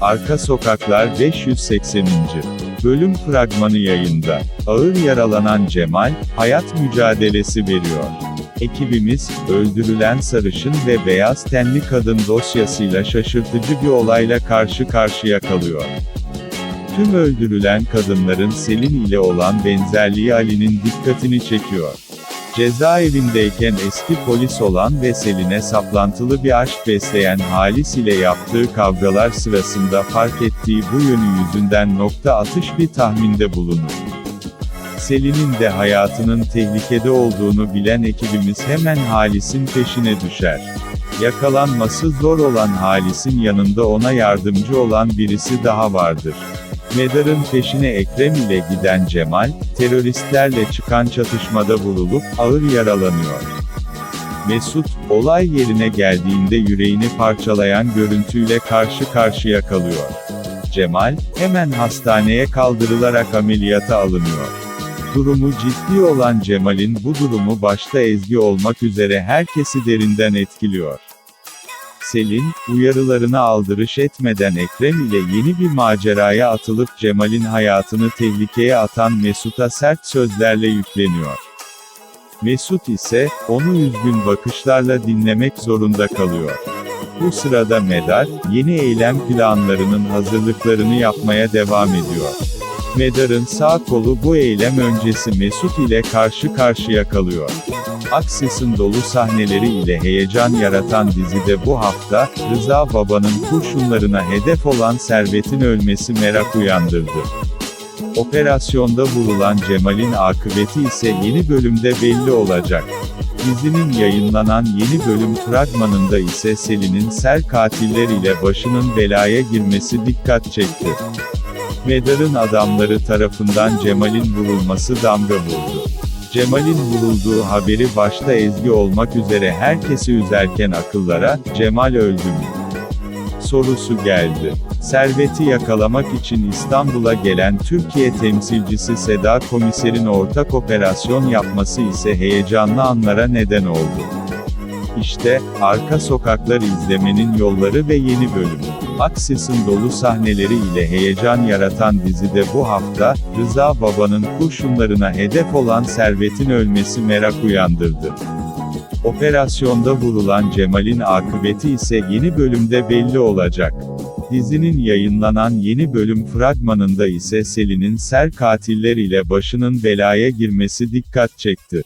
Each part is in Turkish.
Arka Sokaklar 580. Bölüm fragmanı yayında. Ağır yaralanan Cemal, hayat mücadelesi veriyor. Ekibimiz, öldürülen sarışın ve beyaz tenli kadın dosyasıyla şaşırtıcı bir olayla karşı karşıya kalıyor. Tüm öldürülen kadınların Selin ile olan benzerliği Ali'nin dikkatini çekiyor. Cezaevindeyken eski polis olan ve saplantılı bir aşk besleyen Halis ile yaptığı kavgalar sırasında fark ettiği bu yönü yüzünden nokta atış bir tahminde bulunur. Selin'in de hayatının tehlikede olduğunu bilen ekibimiz hemen Halis'in peşine düşer. Yakalanması zor olan Halis'in yanında ona yardımcı olan birisi daha vardır. Medar'ın peşine Ekrem ile giden Cemal, teröristlerle çıkan çatışmada vurulup ağır yaralanıyor. Mesut, olay yerine geldiğinde yüreğini parçalayan görüntüyle karşı karşıya kalıyor. Cemal, hemen hastaneye kaldırılarak ameliyata alınıyor. Durumu ciddi olan Cemal'in bu durumu başta Ezgi olmak üzere herkesi derinden etkiliyor. Selin, uyarılarına aldırış etmeden Ekrem ile yeni bir maceraya atılıp Cemal'in hayatını tehlikeye atan Mesut'a sert sözlerle yükleniyor. Mesut ise, onu üzgün bakışlarla dinlemek zorunda kalıyor. Bu sırada Medar, yeni eylem planlarının hazırlıklarını yapmaya devam ediyor. Medar'ın sağ kolu bu eylem öncesi Mesut ile karşı karşıya kalıyor. Akses'in dolu sahneleri ile heyecan yaratan dizide bu hafta, Rıza Baba'nın kurşunlarına hedef olan Servet'in ölmesi merak uyandırdı. Operasyonda vurulan Cemal'in akıbeti ise yeni bölümde belli olacak. Dizinin yayınlanan yeni bölüm fragmanında ise Selin'in ser katiller ile başının belaya girmesi dikkat çekti. Medar'ın adamları tarafından Cemal'in vurulması damga vurdu. Cemal'in vurulduğu haberi başta Ezgi olmak üzere herkesi üzerken akıllara, Cemal öldü mü? Sorusu geldi. Servet'i yakalamak için İstanbul'a gelen Türkiye temsilcisi Seda Komiser'in ortak operasyon yapması ise heyecanlı anlara neden oldu. İşte, Arka Sokaklar izlemenin yolları ve yeni bölümü. Akses'in dolu sahneleri ile heyecan yaratan dizide bu hafta, Rıza Baba'nın kurşunlarına hedef olan Servet'in ölmesi merak uyandırdı. Operasyonda vurulan Cemal'in akıbeti ise yeni bölümde belli olacak. Dizinin yayınlanan yeni bölüm fragmanında ise Selin'in ser katiller ile başının belaya girmesi dikkat çekti.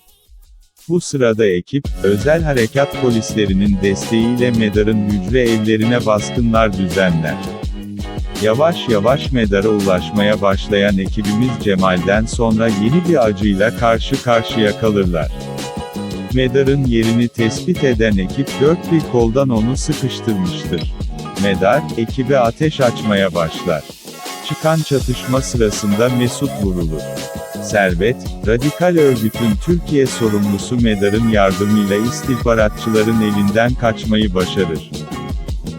Bu sırada ekip, özel harekat polislerinin desteğiyle Medar'ın hücre evlerine baskınlar düzenler. Yavaş yavaş Medar'a ulaşmaya başlayan ekibimiz Cemal'den sonra yeni bir acıyla karşı karşıya kalırlar. Medar'ın yerini tespit eden ekip dört bir koldan onu sıkıştırmıştır. Medar, ekibe ateş açmaya başlar. Çıkan çatışma sırasında Mesut vurulur. Servet, radikal örgütün Türkiye sorumlusu Medar'ın yardımıyla istihbaratçıların elinden kaçmayı başarır.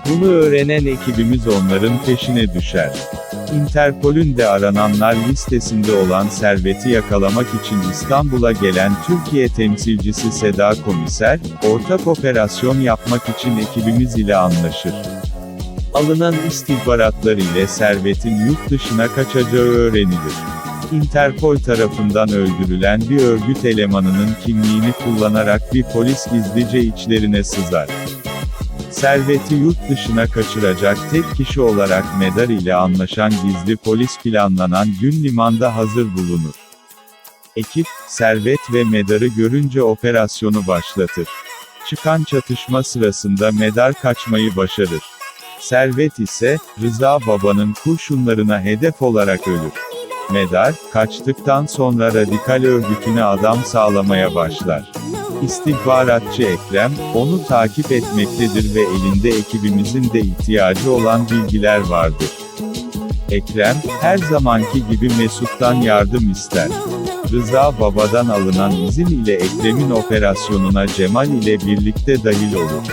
Bunu öğrenen ekibimiz onların peşine düşer. Interpol'ün de arananlar listesinde olan Servet'i yakalamak için İstanbul'a gelen Türkiye temsilcisi Seda Komiser, ortak operasyon yapmak için ekibimiz ile anlaşır. Alınan istihbaratlar ile Servet'in yurt dışına kaçacağı öğrenilir. Interpol tarafından öldürülen bir örgüt elemanının kimliğini kullanarak bir polis gizlice içlerine sızar. Servet'i yurt dışına kaçıracak tek kişi olarak Medar ile anlaşan gizli polis planlanan gün limanda hazır bulunur. Ekip, Servet ve Medar'ı görünce operasyonu başlatır. Çıkan çatışma sırasında Medar kaçmayı başarır. Servet ise, Rıza Baba'nın kurşunlarına hedef olarak ölür. Medar, kaçtıktan sonra radikal örgütüne adam sağlamaya başlar. İstihbaratçı Ekrem, onu takip etmektedir ve elinde ekibimizin de ihtiyacı olan bilgiler vardır. Ekrem, her zamanki gibi Mesut'tan yardım ister. Rıza Baba'dan alınan izin ile Ekrem'in operasyonuna Cemal ile birlikte dahil olur.